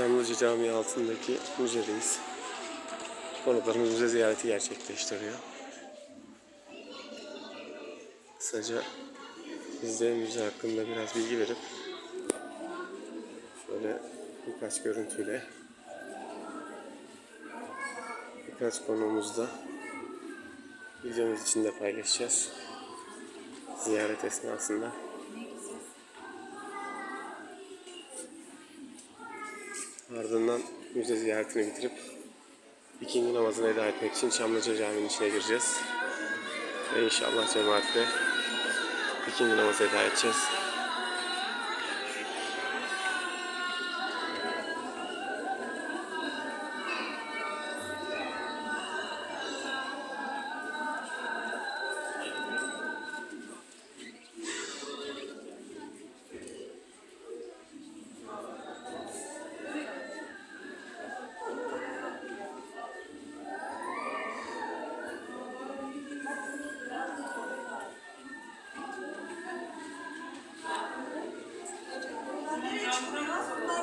Çamlıca Camii altındaki müzedeyiz. Konuklarımız müze ziyareti gerçekleştiriyor. Kısaca biz de müze hakkında biraz bilgi verip şöyle birkaç görüntüyle birkaç konumuzda videomuz içinde paylaşacağız. Ziyaret esnasında. Ardından müze ziyaretini bitirip ikinci namazını eda etmek için Çamlıca Camii'nin içine gireceğiz. Ve inşallah cemaatle ikinci namazı eda edeceğiz.